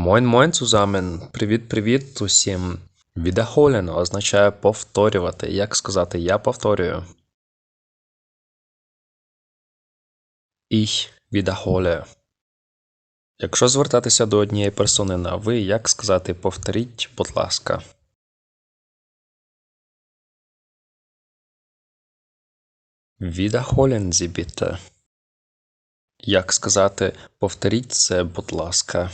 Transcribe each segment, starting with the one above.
Moin moin zusammen! Привіт-привіт усім! Wiederholen означає повторювати. Як сказати я повторюю? Ich wiederhole. Якщо звертатися до однієї персони на ви, як сказати повторіть, будь ласка. Wiederholen Sie bitte. Як сказати повторіть це, будь ласка.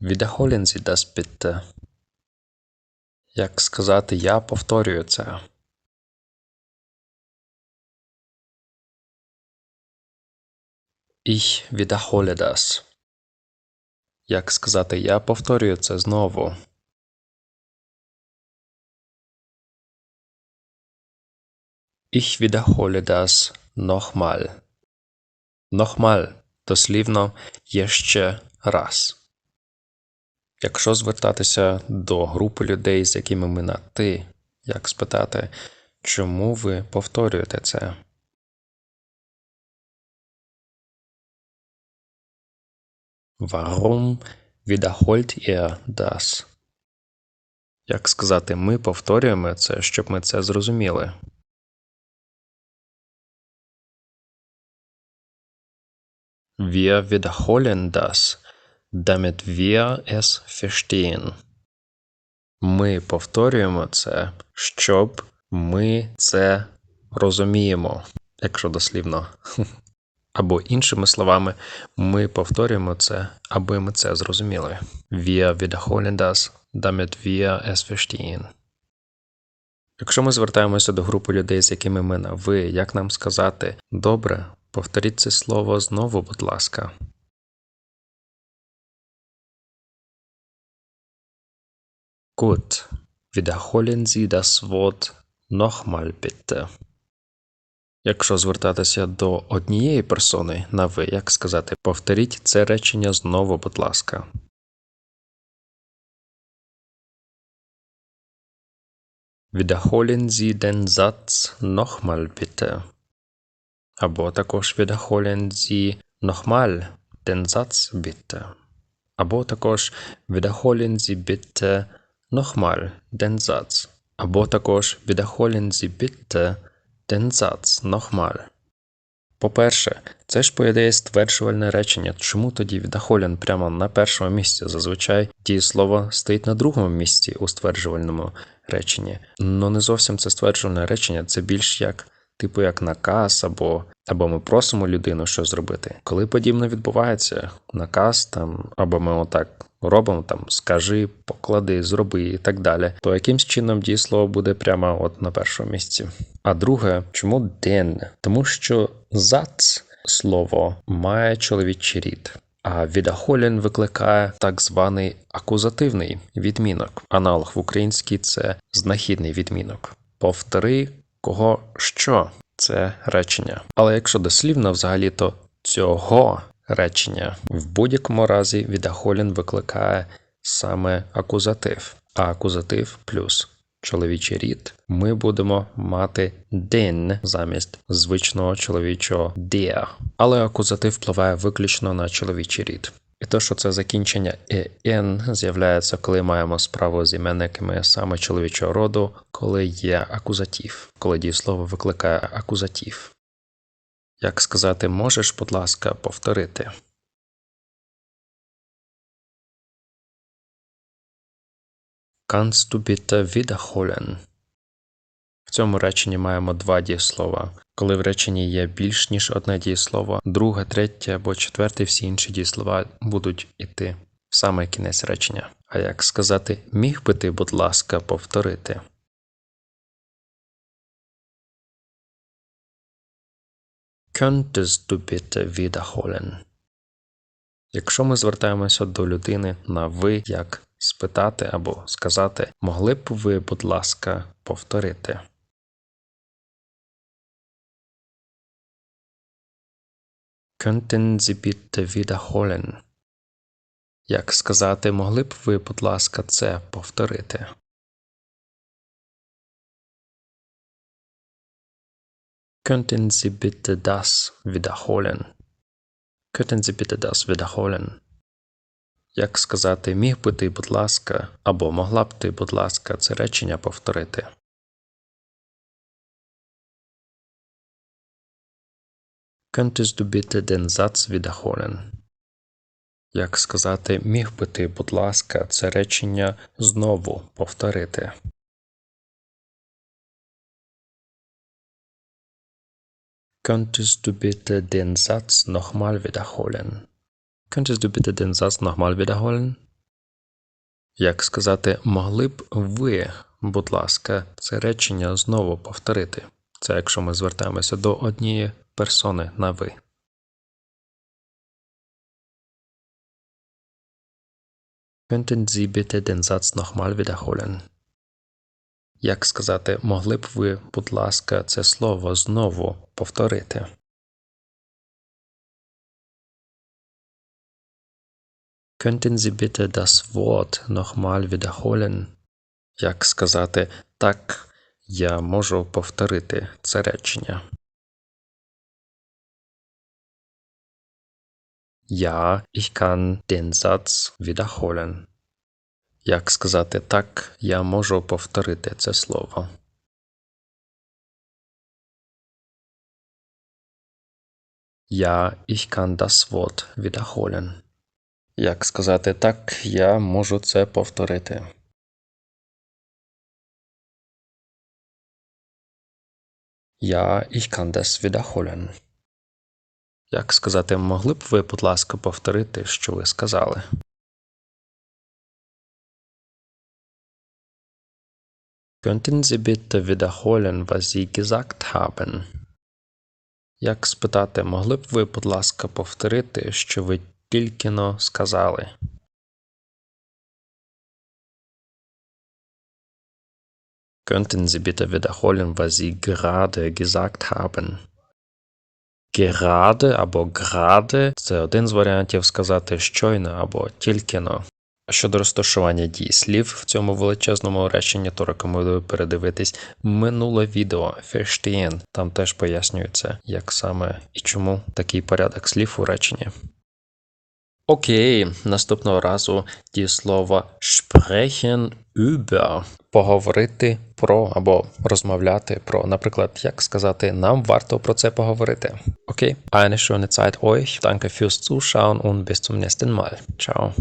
Wiederholen Sie das bitte. Як сказати я повторюю це. Ich wiederhole das. Як сказати я повторюю це знову. Ich wiederhole das nochmal. Nochmal дослівно ще раз. Якщо звертатися до групи людей, з якими ми на ти, як спитати, чому ви повторюєте це? Warum wiederholt ihr das? Як сказати, ми повторюємо це, щоб ми це зрозуміли. Wir wiederholen das, damit wir es verstehen. Ми повторюємо це, щоб ми це розуміємо, якщо дослівно. Або іншими словами, ми повторюємо це, аби ми це зрозуміли. Wir wiederholen das, damit wir es verstehen. Якщо ми звертаємося до групи людей, з якими ми на ви, як нам сказати добре, повторіть це слово знову, будь ласка. Gut, wiederholen Sie das Wort nochmal bitte. Якщо звертатися до однієї персони на ви, як сказати, повторіть це речення знову, будь ласка. Wiederholen Sie den Satz nochmal bitte. Або також wiederholen Sie nochmal den Satz bitte. Або також wiederholen Sie bitte den Satz. Або також wiederholen Sie Satz nochmal. По-перше, це ж по стверджувальне речення. Чому тоді wiederholen прямо на першому місці? Зазвичай дієслово стоїть на другому місці у стверджувальному реченні. Ну не зовсім це стверджувальне речення, це більш як типу як наказ, або або ми просимо людину щось зробити. Коли подібне відбувається, наказ там, або ми отак робимо там скажи, поклади, зроби і так далі, то якимсь чином дієслово буде прямо от на першому місці. А друге, чому ден? Тому що зац слово має чоловічий рід. А відахолін викликає так званий акузативний відмінок. Аналог в українській це знахідний відмінок. Повтори кого що це речення. Але якщо дослівно взагалі, то цього речення в будь-якому разі відахолін викликає саме акузатив, а акузатив плюс чоловічий рід ми будемо мати den замість звичного чоловічого der. Але акузатив впливає виключно на чоловічий рід. І те, що це закінчення «en» з'являється, коли маємо справу з іменниками саме чоловічого роду, коли є акузатив, коли дієслово викликає акузатив. Як сказати, можеш, будь ласка, повторити? Kannst du bitte wiederholen? В цьому реченні маємо два дієслова. Коли в реченні є більш ніж одне дієслово, друге, третє або четверте, всі інші дієслова будуть іти в саме кінець речення. А як сказати, міг би ти, будь ласка, повторити? Könntest du bitte wiederholen? Якщо ми звертаємося до людини на ви, як спитати або сказати, могли б ви, будь ласка, повторити? Könnten Sie bitte wiederholen? Як сказати, могли б ви, будь ласка, це повторити? Könnten Sie bitte das wiederholen? Könnten Sie bitte das wiederholen? Як сказати міг би ти, будь ласка, або могла б ти, будь ласка, це речення повторити? Könntest du bitte den Satz wiederholen? Як сказати міг би ти, будь ласка, це речення знову повторити? Könntest du bitte den Satz nochmal wiederholen? Könntest du bitte den Satz nochmal wiederholen? Як сказати могли б ви, будь ласка, це речення знову повторити? Це якщо ми звертаємося до однієї персони на ви. Könnten Sie bitte den Satz nochmal wiederholen? Як сказати, могли б ви, будь ласка, це слово знову повторити? Könnten Sie bitte das Wort nochmal wiederholen? Як сказати, так, я можу повторити це речення. Ja, ich kann den Satz wiederholen. Як сказати так, я можу повторити це слово. Ja, ich kann das Wort wiederholen. Як сказати так, я можу це повторити. Ja, ich kann das wiederholen. Як сказати, могли б ви, будь ласка, повторити, що ви сказали? Könnten Sie bitte wiederholen, was Sie gesagt haben? Як спитати, могли б ви, будь ласка, повторити, що ви тільки но сказали? Könnten Sie bitte wiederholen, was Sie gerade gesagt haben? Gerade або gerade – це один з варіантів сказати щойно або тільки но. Щодо розташування дієслів в цьому величезному реченні, то рекомендую передивитись минуле відео Verstehen. Там теж пояснюється, як саме і чому такий порядок слів у реченні. Окей, наступного разу дієслово sprechen über – поговорити про або розмовляти про. Наприклад, як сказати, нам варто про це поговорити. Окей, eine schöne Zeit euch. Danke fürs Zuschauen und bis zum nächsten Mal. Ciao.